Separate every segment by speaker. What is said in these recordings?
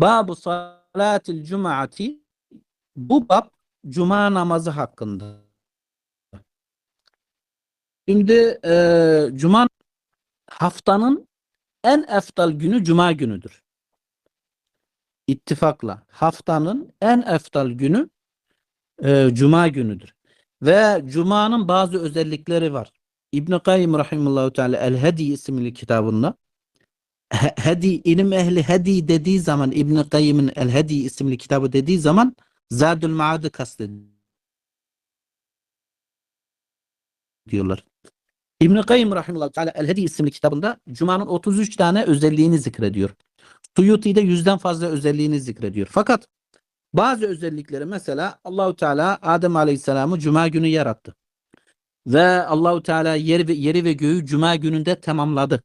Speaker 1: Babu salatil cumaati bu bab cuma namazı hakkında. Şimdi e, cuma haftanın en eftal günü cuma günüdür. İttifakla haftanın en eftal günü e, cuma günüdür. Ve cumanın bazı özellikleri var. İbn Kayyim rahimehullah teala El Hedi isimli kitabında Hedi ilim ehli Hedi dediği zaman İbn Kayyim'in El Hedi isimli kitabı dediği zaman Zadül Maad'ı kastediyorlar. İbn Kayyim rahimehullah teala El Hedi isimli kitabında Cuma'nın 33 tane özelliğini zikrediyor. Suyuti de yüzden fazla özelliğini zikrediyor. Fakat bazı özellikleri mesela Allahu Teala Adem Aleyhisselam'ı cuma günü yarattı. Ve Allahu Teala yeri ve yeri ve göğü cuma gününde tamamladı.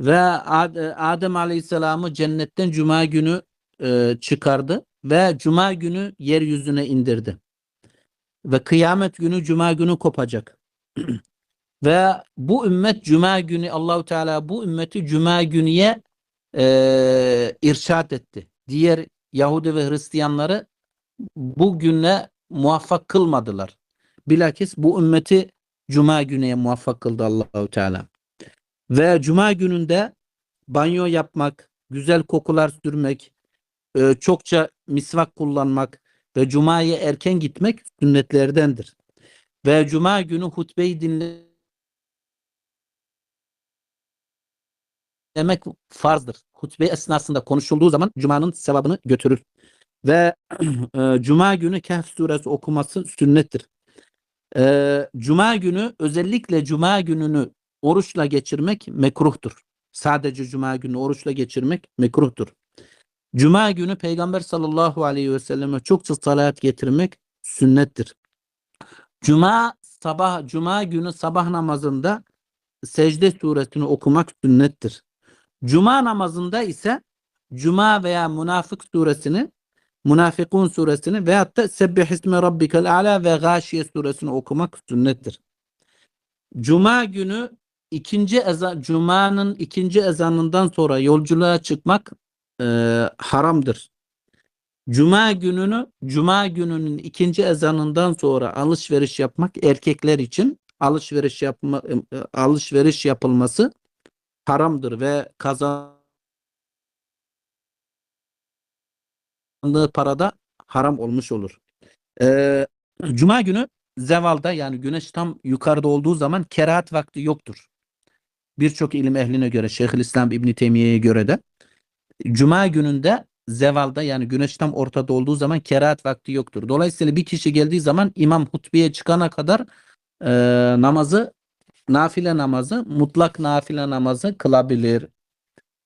Speaker 1: Ve Ad- Adem Aleyhisselam'ı cennetten cuma günü e, çıkardı ve cuma günü yeryüzüne indirdi. Ve kıyamet günü cuma günü kopacak. ve bu ümmet cuma günü Allahu Teala bu ümmeti cuma günüye e, irşat etti. Diğer Yahudi ve Hristiyanları bu güne muvaffak kılmadılar. Bilakis bu ümmeti cuma günüye muvaffak kıldı Allahu Teala. Ve cuma gününde banyo yapmak, güzel kokular sürmek, e, çokça misvak kullanmak ve cumaya erken gitmek sünnetlerdendir. Ve cuma günü hutbeyi dinlemek farzdır. Hutbe esnasında konuşulduğu zaman Cuma'nın sevabını götürür. Ve e, Cuma günü Kehf suresi okuması sünnettir. E, Cuma günü özellikle Cuma gününü oruçla geçirmek mekruhtur. Sadece Cuma günü oruçla geçirmek mekruhtur. Cuma günü Peygamber sallallahu aleyhi ve selleme çokça salat getirmek sünnettir. Cuma sabah Cuma günü sabah namazında secde suresini okumak sünnettir. Cuma namazında ise Cuma veya Münafık suresini Münafikun suresini veyahut da Sebbih ismi rabbikel a'la ve Gâşiye suresini okumak sünnettir. Cuma günü ikinci ezan Cuma'nın ikinci ezanından sonra yolculuğa çıkmak e, haramdır. Cuma gününü Cuma gününün ikinci ezanından sonra alışveriş yapmak erkekler için alışveriş yapma e, alışveriş yapılması haramdır ve kazandığı parada haram olmuş olur. Ee, Cuma günü zevalda yani güneş tam yukarıda olduğu zaman kerahat vakti yoktur. Birçok ilim ehline göre Şeyhülislam İbn Teymiye'ye göre de Cuma gününde zevalda yani güneş tam ortada olduğu zaman kerahat vakti yoktur. Dolayısıyla bir kişi geldiği zaman imam hutbeye çıkana kadar e, namazı nafile namazı mutlak nafile namazı kılabilir.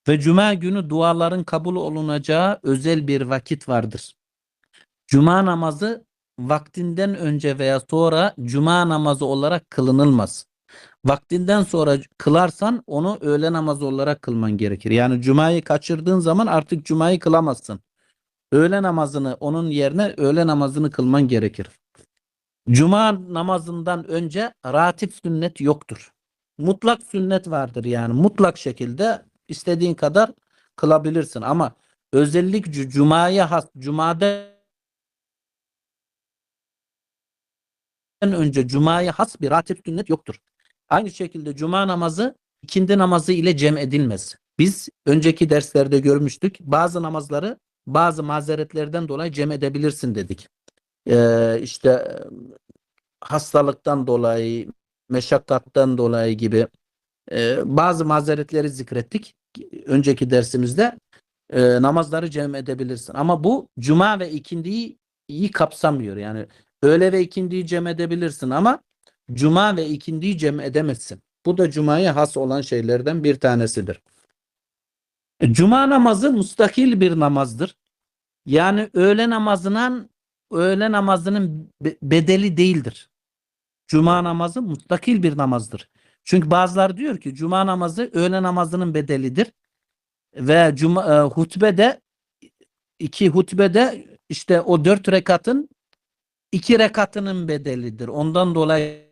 Speaker 1: Ve cuma günü duaların kabul olunacağı özel bir vakit vardır. Cuma namazı vaktinden önce veya sonra cuma namazı olarak kılınılmaz. Vaktinden sonra kılarsan onu öğle namazı olarak kılman gerekir. Yani cumayı kaçırdığın zaman artık cumayı kılamazsın. Öğle namazını onun yerine öğle namazını kılman gerekir. Cuma namazından önce ratip sünnet yoktur. Mutlak sünnet vardır yani mutlak şekilde istediğin kadar kılabilirsin ama özellikle cumaya has cumada önce cumaya has bir ratip sünnet yoktur. Aynı şekilde cuma namazı ikindi namazı ile cem edilmez. Biz önceki derslerde görmüştük. Bazı namazları bazı mazeretlerden dolayı cem edebilirsin dedik. Ee, işte hastalıktan dolayı, meşakkattan dolayı gibi e, bazı mazeretleri zikrettik. Önceki dersimizde e, namazları cem edebilirsin. Ama bu cuma ve ikindiyi iyi kapsamıyor. Yani öğle ve ikindiyi cem edebilirsin ama cuma ve ikindiyi cem edemezsin. Bu da cumaya has olan şeylerden bir tanesidir. E, Cuma namazı mustakil bir namazdır. Yani öğle namazının öğle namazının be- bedeli değildir. Cuma namazı mustakil bir namazdır. Çünkü bazıları diyor ki cuma namazı öğle namazının bedelidir. Ve cuma, e, hutbede iki hutbede işte o dört rekatın iki rekatının bedelidir. Ondan dolayı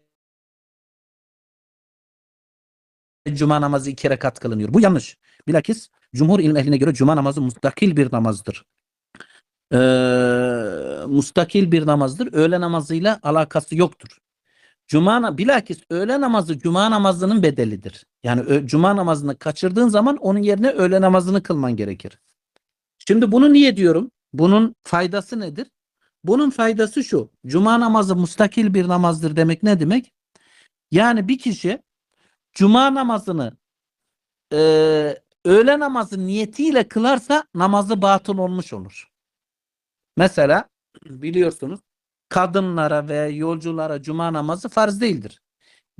Speaker 1: cuma namazı iki rekat kılınıyor. Bu yanlış. Bilakis Cumhur ilim ehline göre cuma namazı mustakil bir namazdır. Ee, mustakil bir namazdır. Öğle namazıyla alakası yoktur. Cuma bilakis öğle namazı cuma namazının bedelidir. Yani cuma namazını kaçırdığın zaman onun yerine öğle namazını kılman gerekir. Şimdi bunu niye diyorum? Bunun faydası nedir? Bunun faydası şu. Cuma namazı mustakil bir namazdır demek ne demek? Yani bir kişi cuma namazını e, öğle namazı niyetiyle kılarsa namazı batıl olmuş olur. Mesela biliyorsunuz kadınlara ve yolculara cuma namazı farz değildir.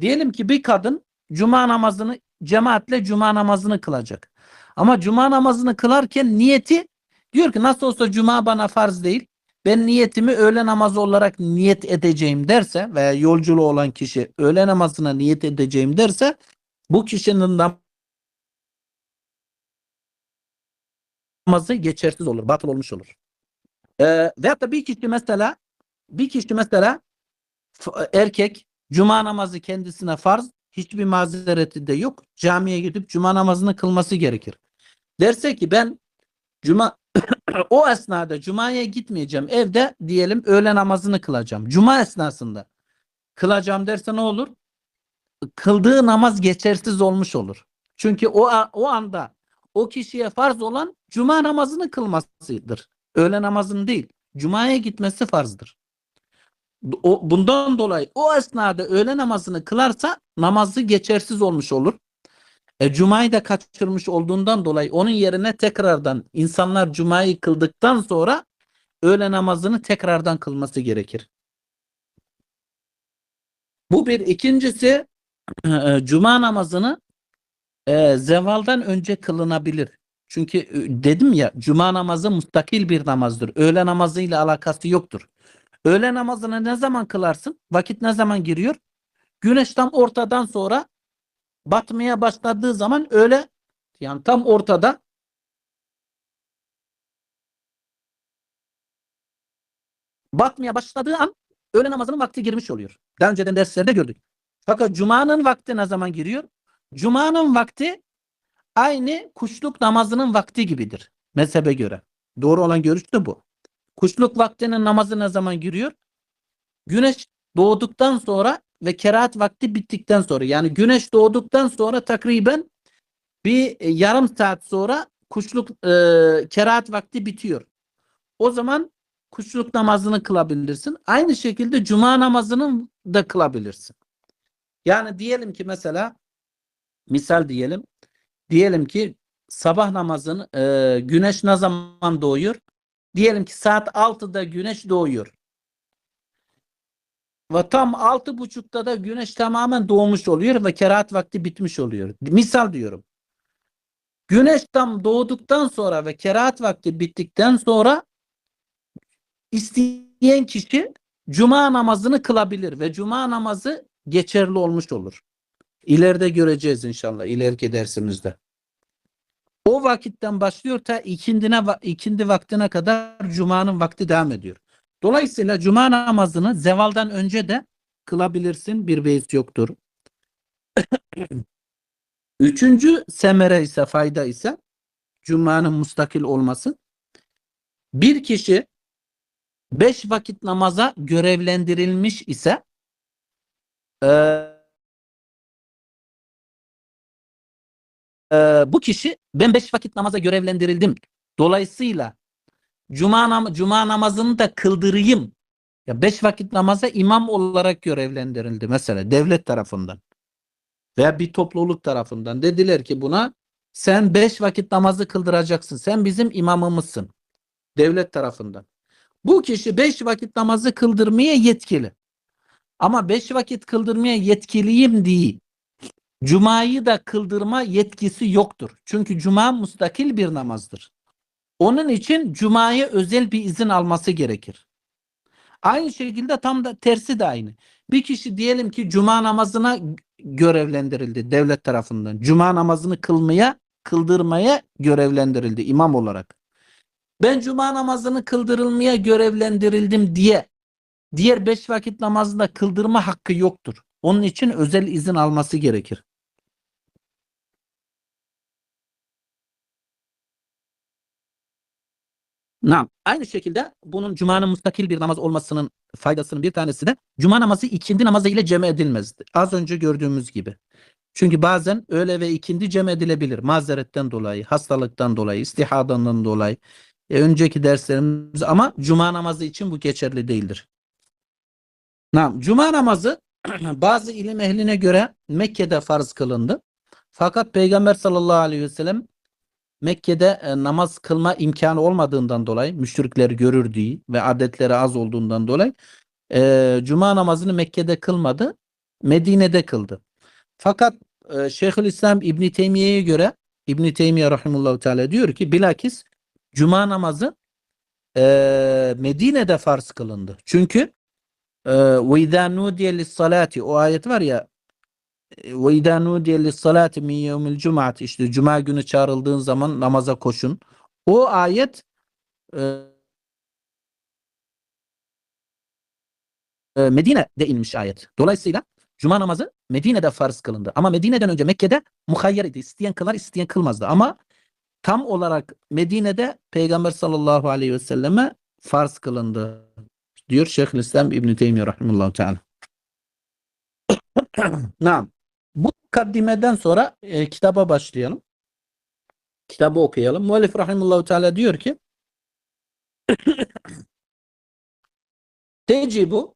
Speaker 1: Diyelim ki bir kadın cuma namazını cemaatle cuma namazını kılacak. Ama cuma namazını kılarken niyeti diyor ki nasıl olsa cuma bana farz değil. Ben niyetimi öğle namazı olarak niyet edeceğim derse veya yolculuğu olan kişi öğle namazına niyet edeceğim derse bu kişinin namazı geçersiz olur, batıl olmuş olur. Ee, veyahut da bir kişi mesela bir kişi mesela erkek cuma namazı kendisine farz hiçbir mazereti de yok. Camiye gidip cuma namazını kılması gerekir. Derse ki ben cuma o esnada cumaya gitmeyeceğim. Evde diyelim öğle namazını kılacağım. Cuma esnasında kılacağım derse ne olur? Kıldığı namaz geçersiz olmuş olur. Çünkü o o anda o kişiye farz olan cuma namazını kılmasıdır. Öğle namazını değil. Cumaya gitmesi farzdır. O, bundan dolayı o esnada öğle namazını kılarsa namazı geçersiz olmuş olur. E, Cuma'yı da kaçırmış olduğundan dolayı onun yerine tekrardan insanlar Cuma'yı kıldıktan sonra öğle namazını tekrardan kılması gerekir. Bu bir. ikincisi e, Cuma namazını e, zevaldan önce kılınabilir. Çünkü e, dedim ya Cuma namazı mustakil bir namazdır. Öğle namazıyla alakası yoktur. Öğle namazını ne zaman kılarsın? Vakit ne zaman giriyor? Güneş tam ortadan sonra batmaya başladığı zaman öğle yani tam ortada batmaya başladığı an öğle namazının vakti girmiş oluyor. Daha önceden derslerde gördük. Fakat Cuma'nın vakti ne zaman giriyor? Cuma'nın vakti aynı kuşluk namazının vakti gibidir. Mezhebe göre. Doğru olan görüş de bu. Kuşluk vaktinin namazı ne zaman giriyor? Güneş doğduktan sonra ve kerahat vakti bittikten sonra yani güneş doğduktan sonra takriben bir e, yarım saat sonra kuşluk e, kerahat vakti bitiyor. O zaman kuşluk namazını kılabilirsin. Aynı şekilde cuma namazını da kılabilirsin. Yani diyelim ki mesela misal diyelim diyelim ki sabah namazını e, güneş ne zaman doğuyor? Diyelim ki saat 6'da güneş doğuyor. Ve tam altı buçukta da güneş tamamen doğmuş oluyor ve kerahat vakti bitmiş oluyor. Misal diyorum. Güneş tam doğduktan sonra ve kerahat vakti bittikten sonra isteyen kişi cuma namazını kılabilir ve cuma namazı geçerli olmuş olur. İleride göreceğiz inşallah ileriki dersimizde. O vakitten başlıyor ta ikindine ikindi vaktine kadar cumanın vakti devam ediyor. Dolayısıyla cuma namazını zevaldan önce de kılabilirsin. Bir beis yoktur. Üçüncü semere ise fayda ise cumanın mustakil olması. Bir kişi beş vakit namaza görevlendirilmiş ise eee eee, bu kişi ben beş vakit namaza görevlendirildim. Dolayısıyla cuma, nam cuma namazını da kıldırayım. Ya beş vakit namaza imam olarak görevlendirildi mesela devlet tarafından veya bir topluluk tarafından. Dediler ki buna sen beş vakit namazı kıldıracaksın. Sen bizim imamımızsın. Devlet tarafından. Bu kişi beş vakit namazı kıldırmaya yetkili. Ama beş vakit kıldırmaya yetkiliyim değil. Cuma'yı da kıldırma yetkisi yoktur. Çünkü cuma mustakil bir namazdır. Onun için cumaya özel bir izin alması gerekir. Aynı şekilde tam da tersi de aynı. Bir kişi diyelim ki cuma namazına görevlendirildi devlet tarafından. Cuma namazını kılmaya, kıldırmaya görevlendirildi imam olarak. Ben cuma namazını kıldırılmaya görevlendirildim diye diğer beş vakit namazında kıldırma hakkı yoktur. Onun için özel izin alması gerekir. Naam. Aynı şekilde bunun cumanın mustakil bir namaz olmasının faydasının bir tanesi de cuma namazı ikindi namazı ile cem edilmezdi. Az önce gördüğümüz gibi. Çünkü bazen öğle ve ikindi cem edilebilir. Mazeretten dolayı, hastalıktan dolayı, istihadandan dolayı. E, önceki derslerimiz ama cuma namazı için bu geçerli değildir. Naam. Cuma namazı bazı ilim ehline göre Mekke'de farz kılındı. Fakat Peygamber sallallahu aleyhi ve sellem Mekke'de e, namaz kılma imkanı olmadığından dolayı müşrikleri görürdüğü ve adetleri az olduğundan dolayı e, cuma namazını Mekke'de kılmadı. Medine'de kıldı. Fakat e, Şeyhülislam İbn Teymiye'ye göre İbn Teymiye rahimehullah teala diyor ki bilakis cuma namazı e, Medine'de farz kılındı. Çünkü izâ nudiye lis-salati o ayet var ya idâ nudiye lis-salati min yevmil cum'ati işte cuma günü çağrıldığın zaman namaza koşun. O ayet e, e, Medine'de inmiş ayet. Dolayısıyla cuma namazı Medine'de farz kılındı. Ama Medine'den önce Mekke'de muhayyer idi. İsteyen kılar, isteyen kılmazdı. Ama tam olarak Medine'de Peygamber sallallahu aleyhi ve selleme farz kılındı. Diyor Şeyhülislam İbn Teymiyye rahimehullah teala. Naam. Bu mukaddimeden sonra e, kitaba başlayalım. Kitabı okuyalım. Muallif rahimehullah teala diyor ki Tecibu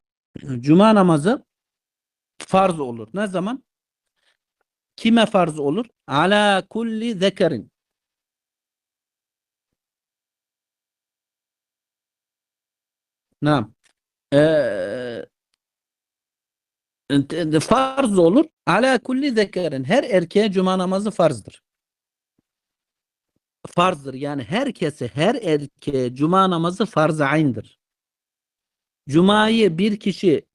Speaker 1: Cuma namazı farz olur. Ne zaman? Kime farz olur? Ala kulli zekerin. Naam. Ee, farz olur. Ala kulli zekerin. Her erkeğe cuma namazı farzdır. Farzdır. Yani herkese, her erkeğe cuma namazı farz-ı ayn'dir. Cuma'yı bir kişi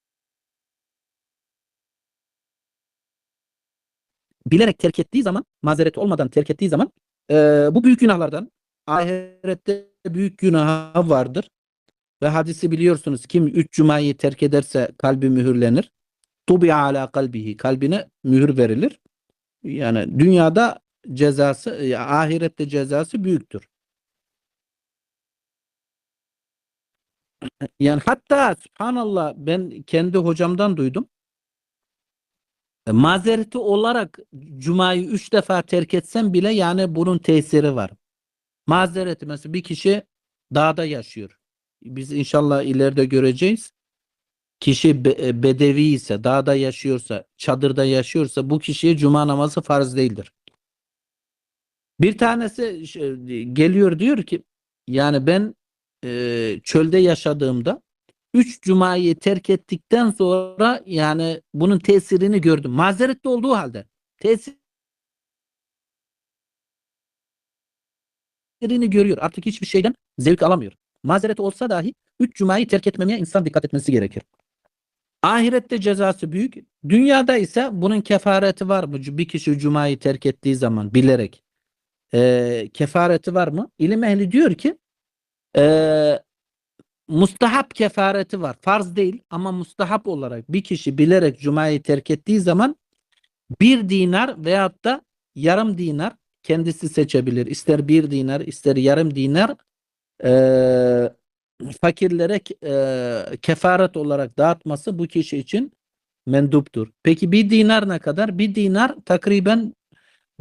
Speaker 1: bilerek terk ettiği zaman, mazeret olmadan terk ettiği zaman e, bu büyük günahlardan ahirette büyük günah vardır. Ve hadisi biliyorsunuz kim üç cumayı terk ederse kalbi mühürlenir. Tubi ala kalbihi kalbine mühür verilir. Yani dünyada cezası, e, ahirette cezası büyüktür. Yani hatta subhanallah ben kendi hocamdan duydum. E, Mazereti olarak cumayı üç defa terk etsem bile yani bunun tesiri var. Mazereti mesela bir kişi dağda yaşıyor. Biz inşallah ileride göreceğiz. Kişi be- e, bedevi ise, dağda yaşıyorsa, çadırda yaşıyorsa bu kişiye cuma namazı farz değildir. Bir tanesi şey, geliyor diyor ki yani ben e, çölde yaşadığımda üç cumayı terk ettikten sonra yani bunun tesirini gördüm. Mazeretli olduğu halde tesirini görüyor. Artık hiçbir şeyden zevk alamıyor. Mazeret olsa dahi üç cumayı terk etmemeye insan dikkat etmesi gerekir. Ahirette cezası büyük. Dünyada ise bunun kefareti var mı? Bir kişi cumayı terk ettiği zaman bilerek e, kefareti var mı? İlim ehli diyor ki e, mustahap kefareti var. Farz değil ama mustahap olarak bir kişi bilerek cumayı terk ettiği zaman bir dinar veyahut da yarım dinar kendisi seçebilir. İster bir dinar ister yarım dinar e, fakirlere e, kefaret olarak dağıtması bu kişi için menduptur. Peki bir dinar ne kadar? Bir dinar takriben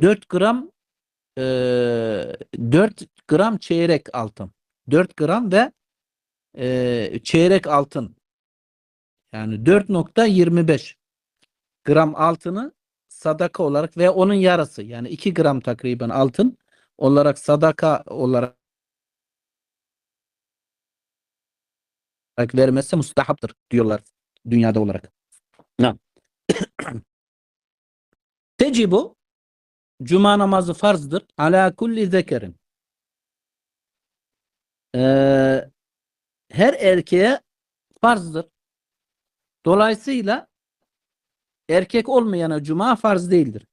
Speaker 1: 4 gram e, 4 gram çeyrek altın. 4 gram ve e, çeyrek altın. Yani 4.25 gram altını sadaka olarak ve onun yarısı yani 2 gram takriben altın olarak sadaka olarak vermesi mustahaptır diyorlar dünyada olarak. Ne? Tecibu Cuma namazı farzdır. Ala kulli zekerin. Ee, her erkeğe farzdır. Dolayısıyla erkek olmayana cuma farz değildir.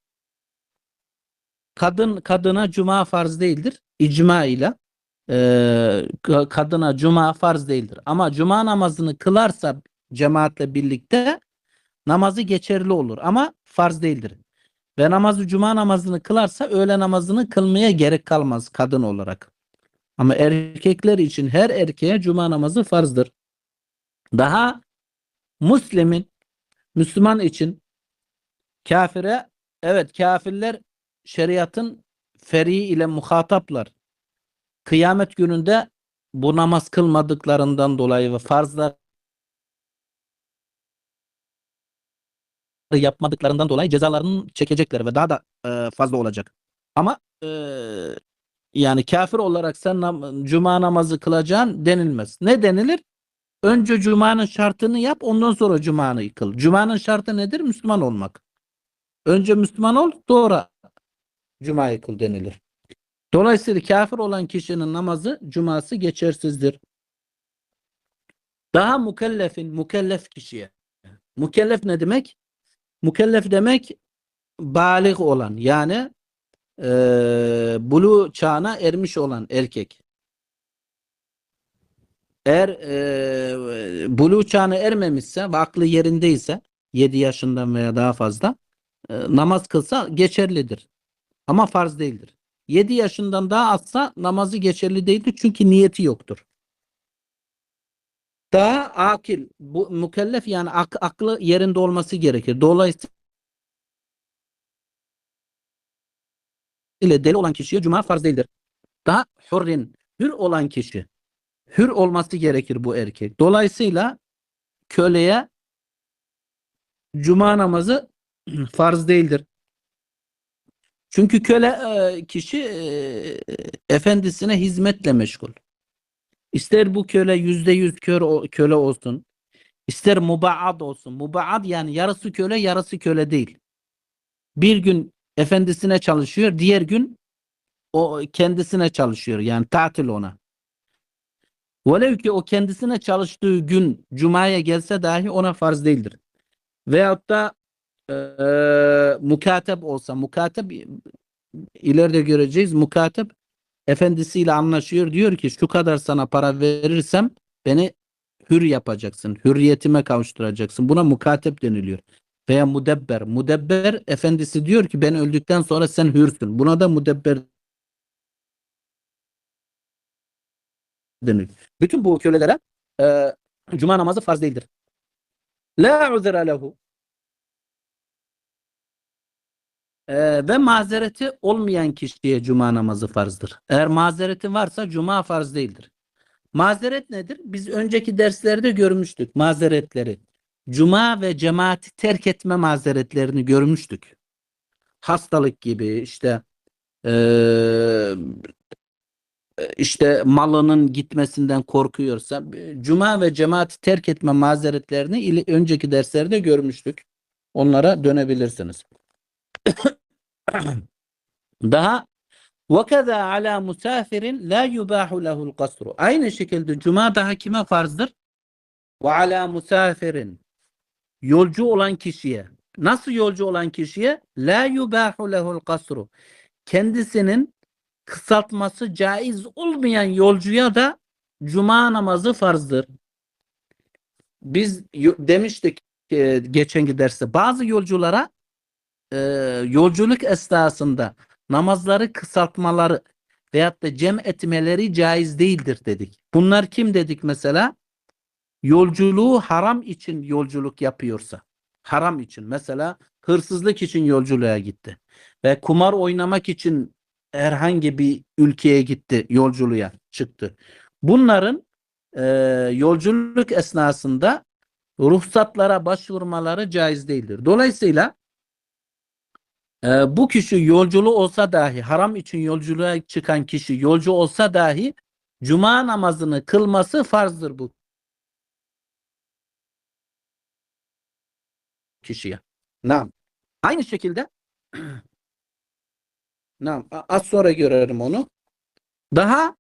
Speaker 1: Kadın kadına cuma farz değildir. İcma ile e, kadına cuma farz değildir. Ama cuma namazını kılarsa cemaatle birlikte namazı geçerli olur ama farz değildir. Ve namazı cuma namazını kılarsa öğle namazını kılmaya gerek kalmaz kadın olarak. Ama erkekler için her erkeğe cuma namazı farzdır. Daha Müslimin Müslüman için kafire evet kafirler şeriatın feri ile muhataplar. Kıyamet gününde bu namaz kılmadıklarından dolayı ve farzlar yapmadıklarından dolayı cezalarını çekecekler ve daha da e, fazla olacak. Ama e, yani kafir olarak sen nam- cuma namazı kılacaksın denilmez. Ne denilir? Önce cumanın şartını yap ondan sonra cumanı kıl. Cumanın şartı nedir? Müslüman olmak. Önce Müslüman ol sonra cumayı kıl denilir. Dolayısıyla kafir olan kişinin namazı cuması geçersizdir. Daha mükellefin mükellef kişiye. Mükellef ne demek? Mükellef demek balik olan yani eee bulu çağına ermiş olan erkek. Eğer eee bulu çağına ermemişse ve aklı yerindeyse 7 yaşından veya daha fazla e, namaz kılsa geçerlidir. Ama farz değildir. 7 yaşından daha azsa namazı geçerli değildir çünkü niyeti yoktur. Daha akil, bu mükellef yani ak- aklı yerinde olması gerekir. Dolayısıyla deli olan kişiye cuma farz değildir. Daha hurrin, hür olan kişi, hür olması gerekir bu erkek. Dolayısıyla köleye cuma namazı farz değildir. Çünkü köle e, kişi e, efendisine hizmetle meşgul. İster bu köle yüzde yüz köle olsun, ister mubaad olsun. Mubaad yani yarısı köle, yarısı köle değil. Bir gün efendisine çalışıyor, diğer gün o kendisine çalışıyor. Yani tatil ona. Velev ki o kendisine çalıştığı gün cumaya gelse dahi ona farz değildir. Veyahut da eee mukatep olsa, mukatep ileride göreceğiz. Mukatep efendisiyle anlaşıyor. Diyor ki şu kadar sana para verirsem beni hür yapacaksın. Hürriyetime kavuşturacaksın. Buna mukatep deniliyor. Veya mudebber. Mudebber efendisi diyor ki ben öldükten sonra sen hürsün. Buna da mudebber deniliyor. Bütün bu kölelere eee, cuma namazı farz değildir. La uzra lehu. Ee, ve mazereti olmayan kişiye cuma namazı farzdır. Eğer mazereti varsa cuma farz değildir. Mazeret nedir? Biz önceki derslerde görmüştük mazeretleri. Cuma ve cemaati terk etme mazeretlerini görmüştük. Hastalık gibi işte eee, işte malının gitmesinden korkuyorsa cuma ve cemaati terk etme mazeretlerini önceki derslerde görmüştük. Onlara dönebilirsiniz. Daha وَكَذَا عَلَى مُسَافِرٍ لَا يُبَاحُ لَهُ الْقَصْرُ Aynı şekilde cuma daha kime farzdır? وَعَلَى مُسَافِرٍ Yolcu olan kişiye. Nasıl yolcu olan kişiye? لَا يُبَاحُ لَهُ الْقَصْرُ Kendisinin kısaltması caiz olmayan yolcuya da cuma namazı farzdır. Biz yo- demiştik e, geçenki derste bazı yolculara e, yolculuk esnasında namazları kısaltmaları veyahut da cem etmeleri caiz değildir dedik. Bunlar kim dedik mesela? Yolculuğu haram için yolculuk yapıyorsa. Haram için. Mesela hırsızlık için yolculuğa gitti. Ve kumar oynamak için herhangi bir ülkeye gitti, yolculuğa çıktı. Bunların e, yolculuk esnasında ruhsatlara başvurmaları caiz değildir. Dolayısıyla ee, bu kişi yolculuğu olsa dahi haram için yolculuğa çıkan kişi yolcu olsa dahi cuma namazını kılması farzdır bu kişiye. Nam. Aynı şekilde Nam. a- Az sonra görelim onu. Daha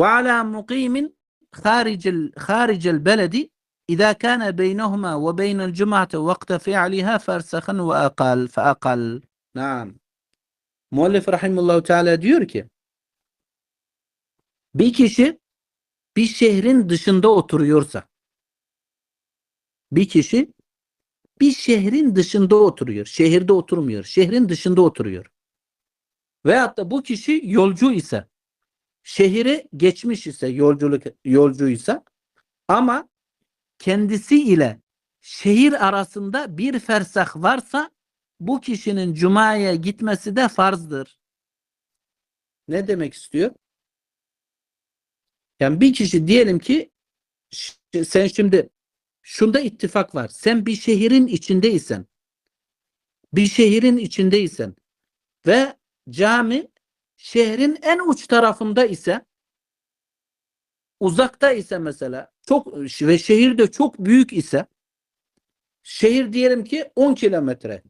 Speaker 1: وعلى مقيم خارج ال خارج البلد إذا كان بينهما وبين الجمعة وقت فعلها فرسخا وأقل فأقل نعم Muallif rahimullahu teala diyor ki bir kişi bir şehrin dışında oturuyorsa bir kişi bir şehrin dışında oturuyor. Şehirde oturmuyor. Şehrin dışında oturuyor. Veyahut da bu kişi yolcu ise şehri geçmiş ise yolculuk yolcuysa ama kendisi ile şehir arasında bir fersah varsa bu kişinin cumaya gitmesi de farzdır. Ne demek istiyor? Yani bir kişi diyelim ki sen şimdi şunda ittifak var. Sen bir şehrin içindeysen bir şehrin içindeysen ve cami şehrin en uç tarafında ise uzakta ise mesela çok ve şehir de çok büyük ise şehir diyelim ki 10 kilometre.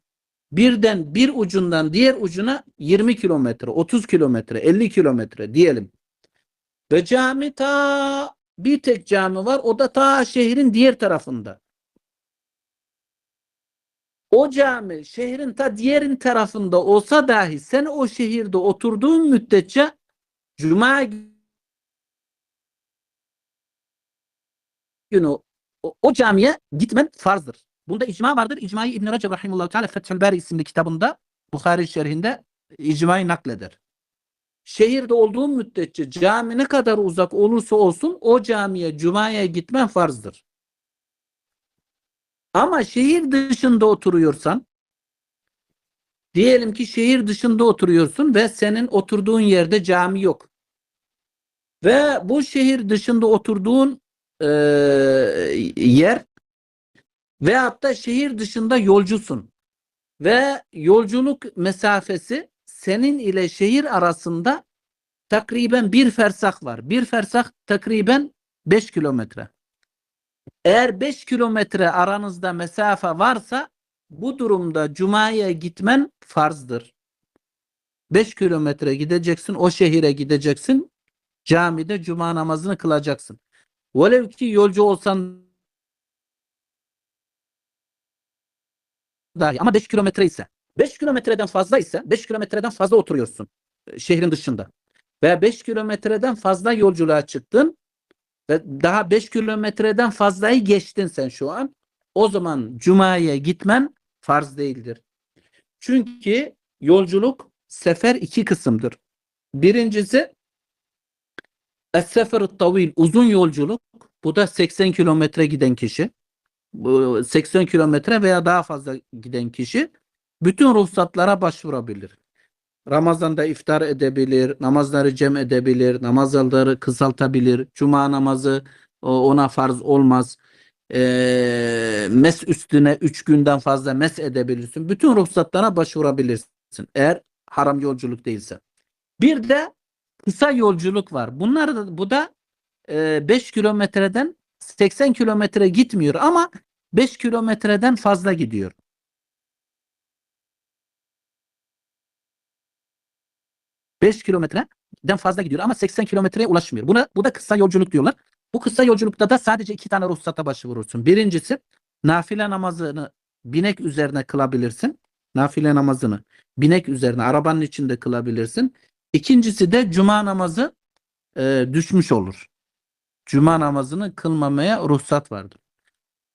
Speaker 1: Birden bir ucundan diğer ucuna 20 kilometre 30 kilometre 50 kilometre diyelim. Ve cami ta bir tek cami var o da ta şehrin diğer tarafında. O cami şehrin ta diğerin tarafında olsa dahi sen o şehirde oturduğun müddetçe cuma günü o, o camiye gitmen farzdır. Bunda icma vardır. İcmayı İbn Recep rahimehullah teala Fethül Bari isimli kitabında Bukhari şerhinde icmayı nakleder. Şehirde olduğun müddetçe cami ne kadar uzak olursa olsun o camiye cumaya gitmen farzdır. Ama şehir dışında oturuyorsan diyelim ki şehir dışında oturuyorsun ve senin oturduğun yerde cami yok. Ve bu şehir dışında oturduğun eee, yer veyahut da şehir dışında yolcusun. Ve yolculuk mesafesi senin ile şehir arasında takriben bir fersah var. Bir fersah takriben 5 kilometre. Eğer 5 kilometre aranızda mesafe varsa bu durumda Cuma'ya gitmen farzdır. 5 kilometre gideceksin, o şehire gideceksin, camide Cuma namazını kılacaksın. Velev ki yolcu olsan dahi ama 5 kilometre ise 5 kilometreden fazla ise 5 kilometreden fazla oturuyorsun e, şehrin dışında. Veya 5 kilometreden fazla yolculuğa çıktın ve daha 5 kilometreden fazlayı geçtin sen şu an. O zaman Cuma'ya gitmen farz değildir. Çünkü yolculuk sefer iki kısımdır. Birincisi Es-sefer tavil uzun yolculuk. Bu da 80 kilometre giden kişi. Bu 80 kilometre veya daha fazla giden kişi bütün ruhsatlara başvurabilir. Ramazan'da iftar edebilir, namazları cem edebilir, namazları kısaltabilir, cuma namazı ona farz olmaz. Ee, mes üstüne 3 günden fazla mes edebilirsin. Bütün ruhsatlara başvurabilirsin eğer haram yolculuk değilse. Bir de kısa yolculuk var. Bunlar da, bu da 5 kilometreden 80 kilometre gitmiyor ama 5 kilometreden fazla gidiyor. Beş kilometreden fazla gidiyor ama 80 kilometreye ulaşmıyor. Buna, bu da kısa yolculuk diyorlar. Bu kısa yolculukta da sadece iki tane ruhsata başvurursun. Birincisi nafile namazını binek üzerine kılabilirsin. Nafile namazını binek üzerine arabanın içinde kılabilirsin. İkincisi de cuma namazı e, düşmüş olur. Cuma namazını kılmamaya ruhsat vardır.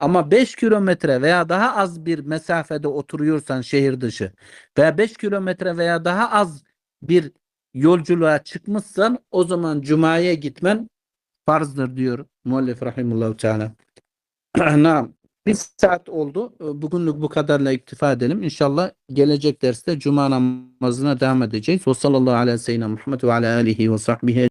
Speaker 1: Ama 5 kilometre veya daha az bir mesafede oturuyorsan şehir dışı veya 5 kilometre veya daha az bir yolculuğa çıkmışsan o zaman cumaya gitmen farzdır diyor muallif rahimullahu teala. Naam. Bir saat oldu. Bugünlük bu kadarla iktifa edelim. İnşallah gelecek derste cuma namazına devam edeceğiz. Ve sallallahu aleyhi ve sellem Muhammed ve ala alihi ve sahbihi